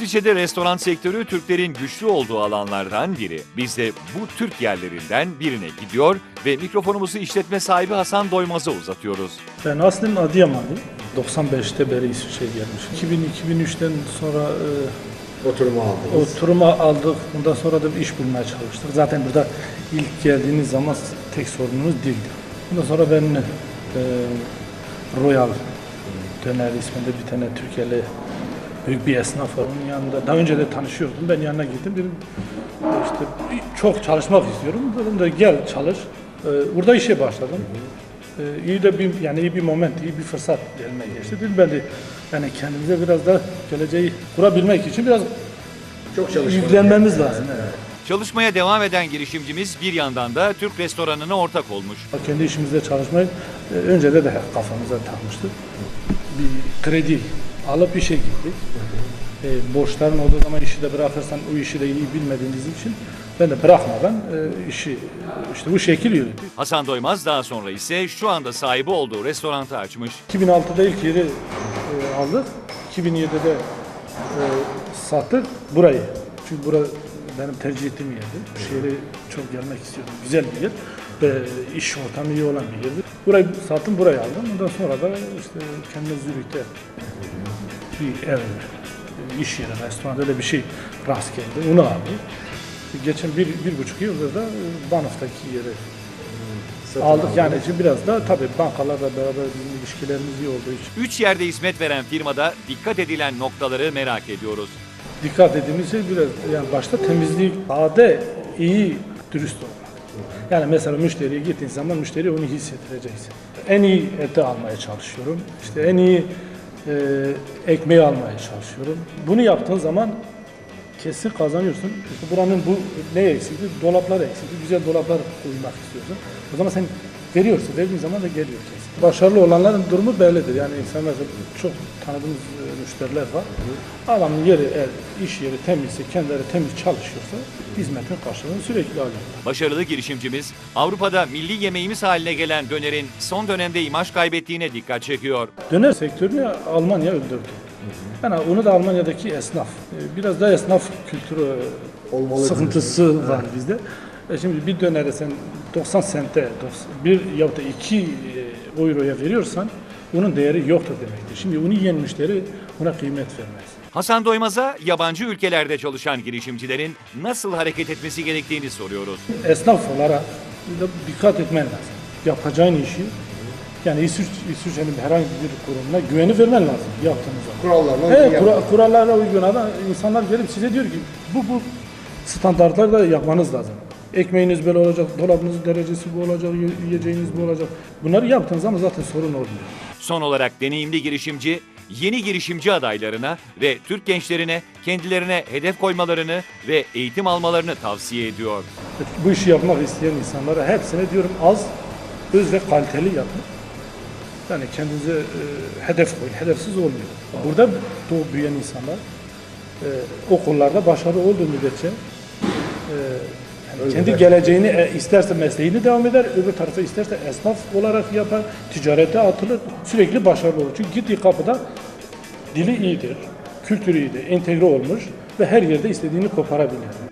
Neticede restoran sektörü Türklerin güçlü olduğu alanlardan biri. Biz de bu Türk yerlerinden birine gidiyor ve mikrofonumuzu işletme sahibi Hasan Doymaz'a uzatıyoruz. Ben aslında Adıyamanlıyım. 95'te beri İsviçre'ye gelmişim. 2000-2003'ten sonra e, Oturumu aldınız. oturuma aldık. Bundan sonra da bir iş bulmaya çalıştık. Zaten burada ilk geldiğiniz zaman tek sorununuz dildi. Bundan sonra ben e, Royal Döner isminde bir tane Türkiye'li büyük bir esnaf var. Onun yanında daha önce de tanışıyordum. Ben yanına gittim. Dedim işte çok çalışmak istiyorum. Dedim de gel çalış. E, burada işe başladım. E, iyi de bir yani iyi bir moment, iyi bir fırsat elime geçti. Dedim ben de yani kendimize biraz da geleceği kurabilmek için biraz Çok yüklenmemiz gerekiyor. lazım. Evet. Çalışmaya devam eden girişimcimiz bir yandan da Türk restoranına ortak olmuş. Kendi işimizde çalışmayı e, önce de, de kafamıza takmıştık. Bir kredi alıp işe gittik. E, borçların olduğu zaman işi de bırakırsan o işi de iyi bilmediğiniz için ben de bırakmadan e, işi işte bu şekil yürüttük. Hasan Doymaz daha sonra ise şu anda sahibi olduğu restorantı açmış. 2006'da ilk yeri e, aldık. 2007'de e, sattık burayı. Çünkü bura benim tercih ettiğim yerdi. Bu şehre çok gelmek istiyordum. Güzel bir yer ve iş ortamı iyi olan bir yerdi. Burayı sattım, burayı aldım. Ondan sonra da işte kendi Zürih'te bir ev, iş yeri, restoran öyle bir şey rast geldi. Onu aldım. Geçen bir, bir buçuk yıldır da e, Banıf'taki yeri Satın aldık. Yani şimdi biraz da tabii bankalarla beraber ilişkilerimiz iyi olduğu için Üç yerde hizmet veren firmada dikkat edilen noktaları merak ediyoruz. dikkat ettiğimiz şey biraz yani başta temizlik, sade, iyi, dürüst olmak. Yani mesela müşteriye gittiğin zaman müşteri onu hissettireceksin. En iyi eti almaya çalışıyorum. İşte en iyi e, ekmeği almaya çalışıyorum. Bunu yaptığın zaman kesin kazanıyorsun. İşte buranın bu ne eksikti? Dolaplar eksikti. Güzel dolaplar koymak istiyorsun. O zaman sen veriyorsun. Verdiğin zaman da geliyor. Başarılı olanların durumu bellidir. Yani insanlar çok tanıdığımız e, müşteriler var. Adamın yeri eğer iş yeri temizse, kendileri temiz çalışıyorsa hizmetin karşılığını sürekli alıyor. Başarılı girişimcimiz Avrupa'da milli yemeğimiz haline gelen dönerin son dönemde imaj kaybettiğine dikkat çekiyor. Döner sektörünü Almanya öldürdü. Yani onu da Almanya'daki esnaf. e, Biraz da esnaf kültürü e, Olmalı sıkıntısı var bizde. E şimdi bir dönere sen 90 sente, 90 bir ya da 2 euroya veriyorsan onun değeri yoktur demektir. Şimdi onu yiyen müşteri ona kıymet vermez. Hasan Doymaz'a yabancı ülkelerde çalışan girişimcilerin nasıl hareket etmesi gerektiğini soruyoruz. Esnaf olarak dikkat etmen lazım. Yapacağın işi yani İsviç, İsviçre'nin herhangi bir kurumuna güveni vermen lazım yaptığınız zaman. Kurallarına Evet, kura- yapmak. kurallara uygun adam insanlar gelip size diyor ki bu bu standartları da yapmanız lazım. Ekmeğiniz böyle olacak, dolabınızın derecesi bu olacak, yi- yiyeceğiniz bu olacak. Bunları yaptığınız zaman zaten sorun olmuyor. Son olarak deneyimli girişimci, yeni girişimci adaylarına ve Türk gençlerine kendilerine hedef koymalarını ve eğitim almalarını tavsiye ediyor. Bu işi yapmak isteyen insanlara hepsine diyorum az, öz ve kaliteli yapın. Yani kendinize e, hedef koyun. Hedefsiz olmuyor. Burada doğup büyüyen insanlar e, okullarda başarılı olduğu müddetçe e, yani kendi geleceğini e, isterse mesleğini devam eder, öbür tarafa isterse esnaf olarak yapar, ticarete atılır, sürekli başarılı olur. Çünkü gittiği kapıda dili iyidir, kültürü iyidir, entegre olmuş ve her yerde istediğini koparabilir.